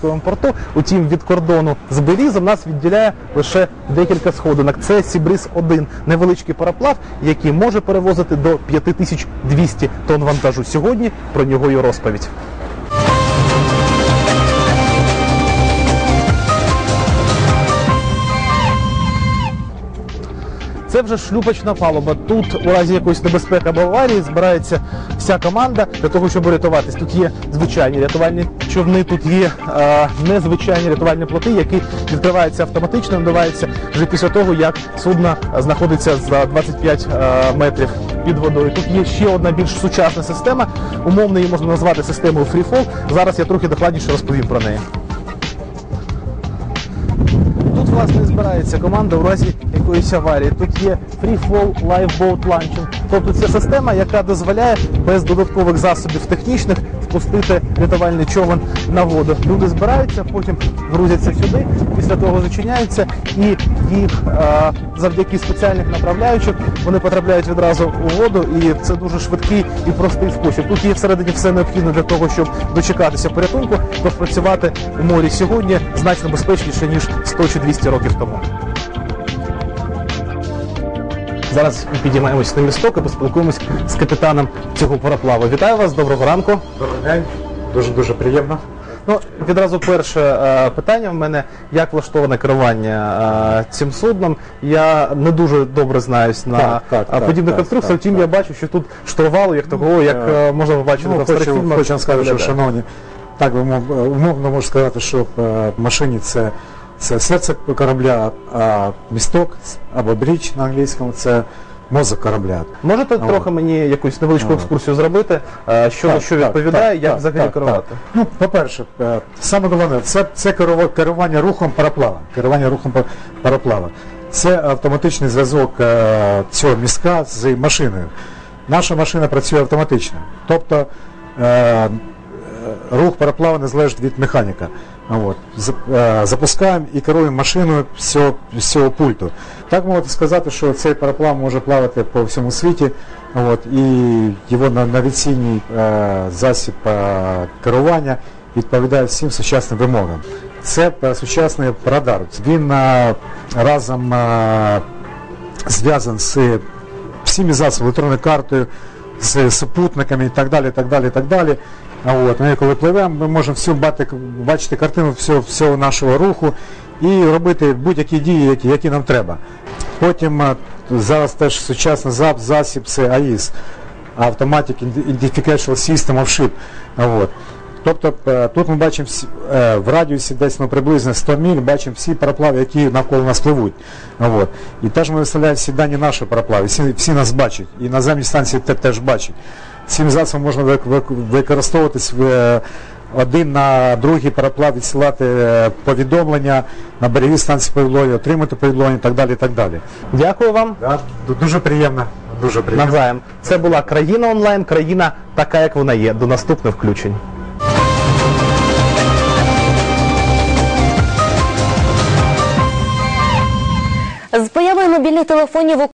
порту. Утім, від кордону з Белізом нас відділяє лише декілька сходинок. Це Сібриз 1 невеличкий параплав, який може перевозити до 5200 тонн вантажу. Сьогодні про нього і розповідь. Це вже шлюпочна палуба. Тут у разі якоїсь небезпеки або аварії збирається вся команда для того, щоб рятуватись. Тут є звичайні рятувальні човни, тут є е, незвичайні рятувальні плоти, які відкриваються автоматично, надуваються вже після того, як судно знаходиться за 25 е, метрів під водою. Тут є ще одна більш сучасна система. Умовно її можна назвати системою FreeFall. Зараз я трохи докладніше розповім про неї. Тут, не збирається команда у разі якоїсь аварії. Тут є Free Fall Launching. Тобто це система, яка дозволяє без додаткових засобів технічних впустити рятувальний човен на воду. Люди збираються, потім грузяться сюди, після того зачиняються, і їх е, завдяки спеціальних направляючих вони потрапляють відразу у воду, і це дуже швидкий і простий спосіб. Тут є всередині все необхідне для того, щоб дочекатися порятунку, тож працювати у морі сьогодні значно безпечніше ніж 100 чи 200 років тому. Зараз підіймаємось на місток і поспілкуємось з капітаном цього пароплаву. Вітаю вас, доброго ранку. Добрий день, дуже дуже приємно. Ну, відразу перше е, питання в мене, як влаштоване керування е, цим судном. Я не дуже добре знаюсь на Так, так, е, так, подібних так, конструкціях, так, втім так. я бачу, що тут штурвалу, як такого, як е, можна побачити Ну, на старих хочу, фільмах. хочу вам сказати, що шановні, так би мов- умовно можу сказати, що е, в машині це, це серце корабля, а місток або бріч на англійському це мозок корабля. Можете Ну, трохи мені якусь невеличку екскурсію зробити, е, що за що відповідає, як взагалі керувати? Ну, по-перше, е, саме головне, це, це керування рухом пароплава. Керування рухом па- пароплава. Це автоматичний зв'язок е, цього містка з машиною. Наша машина працює автоматично. Тобто рух пароплава не залежить від механіка. От. Е, Запускаємо і керуємо машиною з цього, пульту. Так можна сказати, що цей пароплав може плавати по всьому світі. От, і його на- навіційний е, засіб е, керування відповідає всім сучасним вимогам. Це сучасний радар. Він разом зв'язаний з всіми засобами, електронною картою, з супутниками і так далі. так далі, так далі. От, ми коли пливемо, ми можемо всю бачити, бачити картину всього, всього нашого руху і робити будь-які дії, які, які нам треба. Потім е, зараз теж сучасний зап- засіб це АІС, Automatic Identification System of Ship. От. Тобто е, тут ми бачимо всі- е, в радіусі десь ну, приблизно 100 міль, бачимо всі пароплави, які навколо нас пливуть. От. І теж ми виставляємо всі дані наші пароплави, всі, всі нас бачать, і наземні станції те- теж бачать. Цим засобом можна вик- вик- використовуватись в, е, один на другий пароплав, відсилати повідомлення на берегові станції повідомлення, отримати повідомлення і так далі. І так далі. Дякую вам. Да, дуже приємно. Дуже приємно. Навзаєм. Це була країна онлайн, країна така, як вона є. До наступних включень. Мобільних телефонів